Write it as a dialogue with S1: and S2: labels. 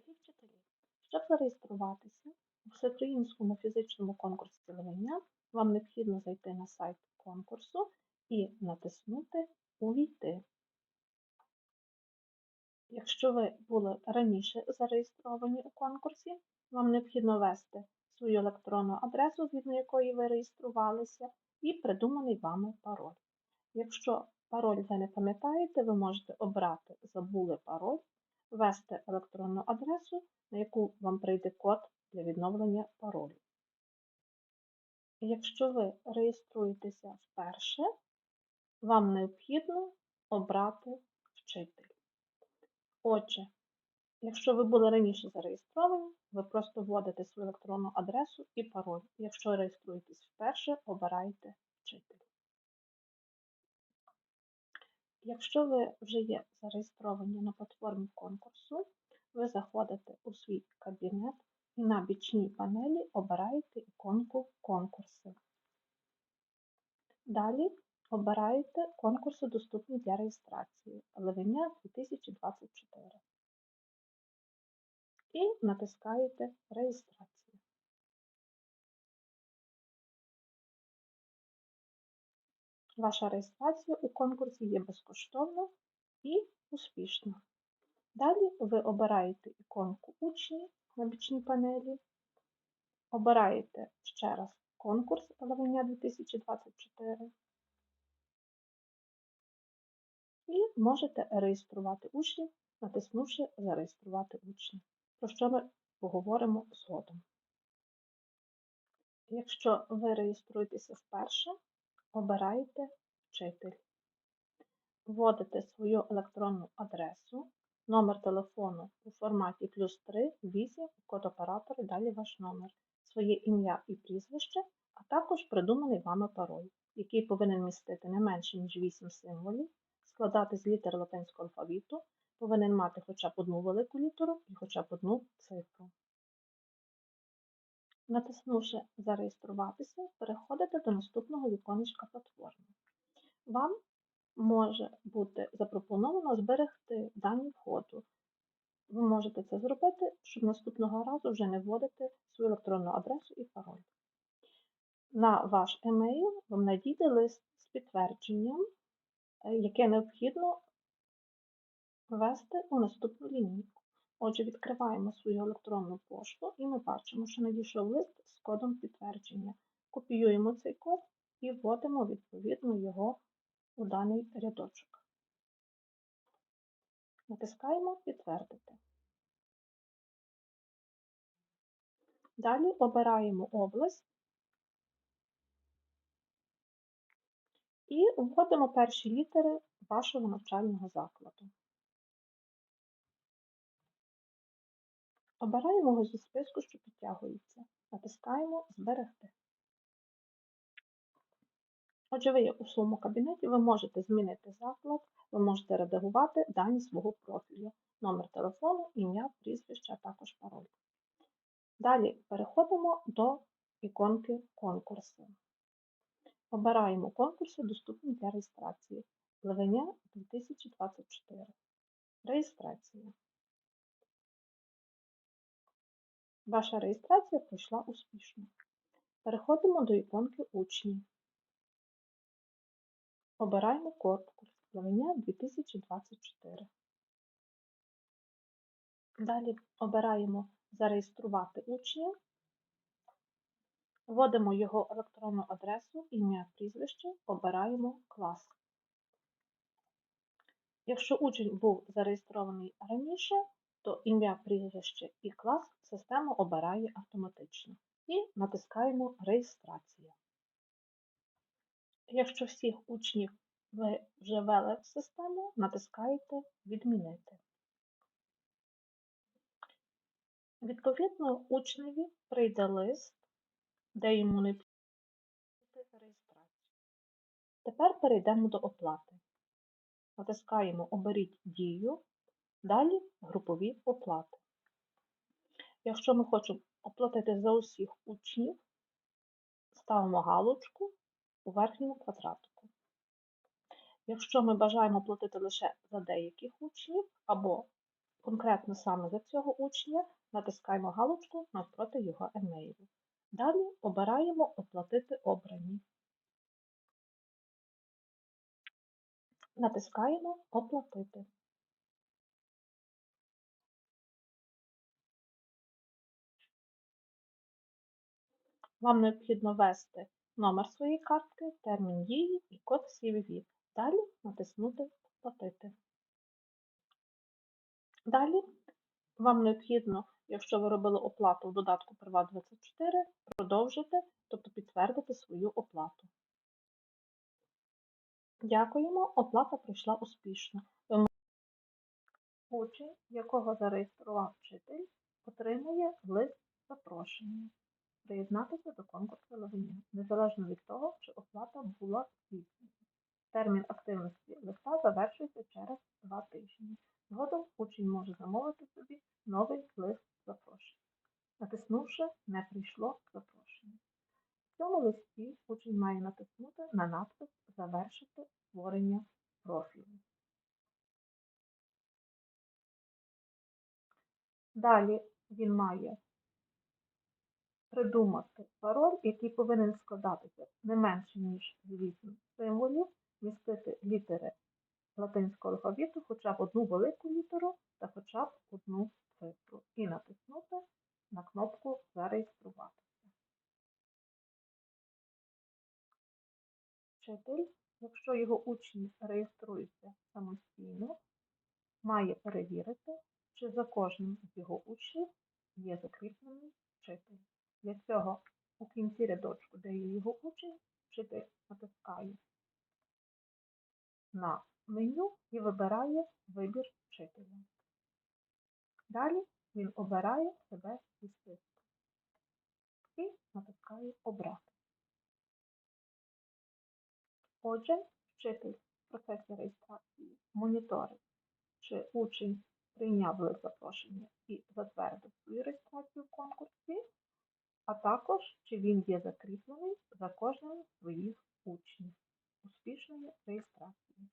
S1: Дорогі вчителі, щоб зареєструватися у всеукраїнському фізичному конкурсі цілування, вам необхідно зайти на сайт конкурсу і натиснути Увійти. Якщо ви були раніше зареєстровані у конкурсі, вам необхідно ввести свою електронну адресу, згідно якої ви реєструвалися, і придуманий вами пароль. Якщо пароль ви не пам'ятаєте, ви можете обрати Забули пароль ввести електронну адресу, на яку вам прийде код для відновлення паролю. Якщо ви реєструєтеся вперше, вам необхідно обрати вчитель. Отже, якщо ви були раніше зареєстровані, ви просто вводите свою електронну адресу і пароль. Якщо реєструєтесь вперше, обирайте вчитель. Якщо ви вже є зареєстровані на платформі конкурсу, ви заходите у свій кабінет і на бічній панелі обираєте іконку Конкурси. Далі обираєте конкурси, доступні для реєстрації Левеня 2024 і натискаєте Реєстрацію. Ваша реєстрація у конкурсі є безкоштовна і успішна. Далі ви обираєте іконку Учні на бічній панелі, обираєте ще раз конкурс Лавення 2024 і можете реєструвати учнів, натиснувши Зареєструвати учнів, про що ми поговоримо згодом. Якщо ви реєструєтеся вперше, обираєте вчитель. Вводите свою електронну адресу, номер телефону у форматі плюс 3, 8, код оператора, далі ваш номер, своє ім'я і прізвище, а також придуманий вами пароль, який повинен містити не менше, ніж 8 символів, складати з літер латинського алфавіту, повинен мати хоча б одну велику літеру і хоча б одну цифру. Натиснувши Зареєструватися, переходите до наступного віконечка платформи. Вам може бути запропоновано зберегти дані входу. Ви можете це зробити, щоб наступного разу вже не вводити свою електронну адресу і пароль. На ваш емейл вам надійде лист з підтвердженням, е, яке необхідно ввести у наступну лінійку. Отже, відкриваємо свою електронну пошту і ми бачимо, що надійшов лист з кодом підтвердження. Копіюємо цей код і вводимо відповідно його у даний рядочок. Натискаємо Підтвердити. Далі обираємо область і вводимо перші літери вашого навчального закладу. Обираємо його зі списку, що підтягується. Натискаємо Зберегти. Отже, ви у своєму кабінеті, ви можете змінити заклад, ви можете редагувати дані свого профілю, номер телефону, ім'я, прізвище, а також пароль. Далі переходимо до іконки конкурси. Обираємо конкурси, доступні для реєстрації. Левеня 2024. Реєстрація. Ваша реєстрація пройшла успішно. Переходимо до іконки Учні. Обираємо конкурс Плавання 2024. Далі обираємо Зареєструвати учня, вводимо його електронну адресу, ім'я, прізвище, обираємо клас. Якщо учень був зареєстрований раніше, то ім'я, прізвище і клас система обирає автоматично. І натискаємо Реєстрація. Якщо всіх учнів ви вже ввели в систему, натискаєте Відмінити. Відповідно, учневі прийде лист, де йому необхідно реєстрацію. Тепер перейдемо до оплати. Натискаємо Оберіть дію, далі групові оплати. Якщо ми хочемо оплатити за усіх учнів, ставимо галочку у верхньому квадратику. Якщо ми бажаємо платити лише за деяких учнів або конкретно саме за цього учня, натискаємо галочку навпроти його емейлу. Далі обираємо Оплатити обрані. Натискаємо Оплатити. Вам необхідно ввести номер своєї картки, термін дії і код CVV. Далі натиснути Оплатити. Далі вам необхідно, якщо ви робили оплату в додатку Privat24, продовжити, тобто підтвердити свою оплату. Дякуємо, оплата пройшла успішно. Учень, якого зареєстрував вчитель, отримує лист запрошення приєднатися до конкурсу Лавиня, незалежно від того, чи оплата була здійснена. Термін активності листа завершується через два тижні. Згодом учень може замовити собі новий лист запрошення, натиснувши Не прийшло запрошення. В цьому листі учень має натиснути на надпис Завершити створення профілю. Далі він має придумати пароль, який повинен складатися не менше, ніж з 8 символів, містити літери латинського алфавіту, хоча б одну велику літеру та хоча б одну цифру. І натиснути на кнопку Зареєструватися. Вчитель, якщо його учні реєструються самостійно, має перевірити, чи за кожним з його учнів є закріплений вчитель. Для цього у кінці рядочку, де є його учень, вчитель натискає на меню і вибирає вибір вчителя. Далі він обирає себе зі списку і натискає Обрати. Отже, вчитель в процесі реєстрації моніторить, чи учень прийняв лист запрошення і затвердив свою реєстрацію в конкурсі, а також чи він є закріплений за кожним з своїх учнів успішної реєстрації.